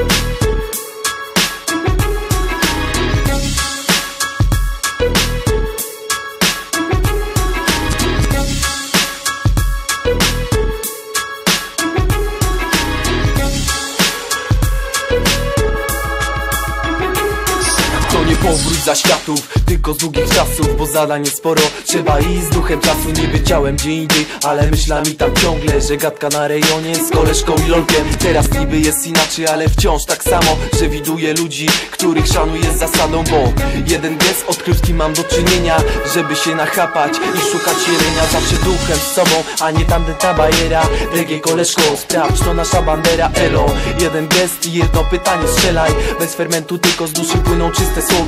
To nie powrót za światów, tylko z długich czasów Bo zadań jest sporo, trzeba iść z duchem czasu Nie wiedziałem gdzie indziej, ale myślami tam ciągle Że gadka na rejonie z koleżką i lolkiem. Teraz niby jest inaczej, ale wciąż tak samo Że widuję ludzi, których szanuję zasadą Bo jeden gest odkrył z kim mam do czynienia Żeby się nachapać i szukać jelenia Zawsze duchem z sobą, a nie tamten ta bajera. Reggae koleżko, sprawdź to nasza bandera Elo, jeden gest i jedno pytanie strzelaj. Bez fermentu, tylko z duszy płyną czyste słowa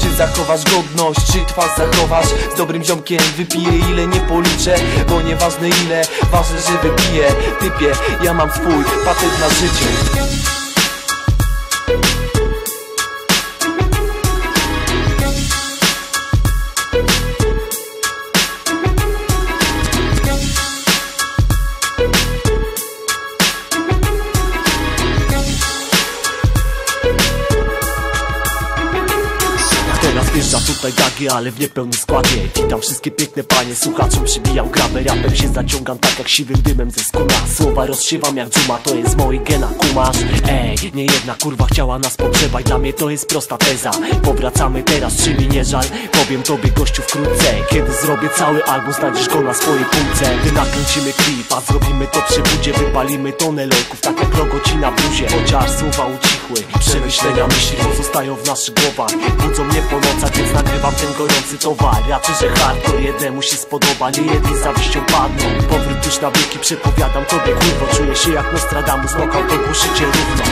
Czy zachowasz godność, czy twarz zachowasz? Z dobrym ziomkiem wypiję ile nie policzę Bo nieważne ile, ważne, że wypiję. Typie, ja mam swój patent na życie wjeżdża tutaj Dagi, ale w niepełnym składzie. Witam wszystkie piękne panie, słuchaczom przybijam grabę Rapem się zaciągam tak jak siwym dymem ze skóra Słowa rozsiewam jak dżuma, to jest moi gena, kumasz? Ej, nie jedna kurwa chciała nas pogrzebać Dla mnie to jest prosta teza. Powracamy teraz, czy mi nie żal? Powiem tobie gościu wkrótce. Kiedy zrobię cały album, znajdziesz go na swojej półce. Gdy nakręcimy klip, a zrobimy to przy budzie Wypalimy tonę lejków, tak jak logo ci na bluzie Chociaż słowa ucichły, przemyślenia myśli pozostają w naszych głowach. Budzą mnie po nocach, więc nagrywam ten gorący towar. Raczej, że hardcore jednemu się spodoba Nie jedni zawiścią padną. Powrót już na wieki przepowiadam tobie kurwo. Czuję się jak Nostradamus, nokał to głoszycie równo.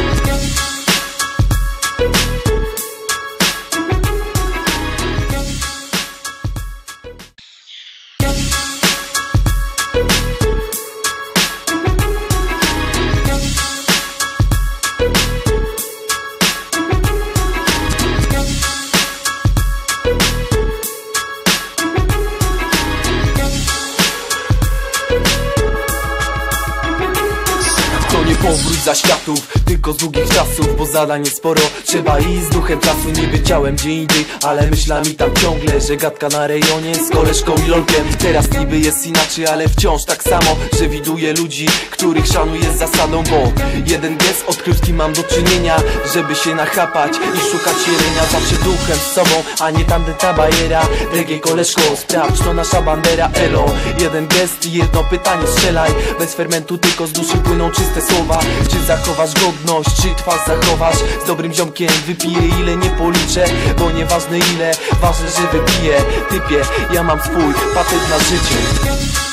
To powrót za światów, tylko z długich czasów Bo zadań jest sporo, trzeba iść z duchem czasu Nie wiedziałem gdzie indziej, ale myślami tam ciągle Że gadka na rejonie z koleżką i lolkiem. Teraz niby jest inaczej, ale wciąż tak samo Że widuję ludzi, których szanuję z zasadą Bo jeden gest odkrył z kim mam do czynienia Żeby się nachapać i szukać jelenia. Zawsze duchem z sobą, a nie tamten ta bajera. Reggae koleżko, sprawdź to nasza bandera Elo, jeden gest i jedno pytanie strzelaj. Bez fermentu, tylko z duszy płyną czyste Czy zachowasz godność, czy twarz zachowasz? Z dobrym ziomkiem wypiję ile nie policzę Bo nieważne ile, ważne, że wypiję. Typie, ja mam swój patent na życie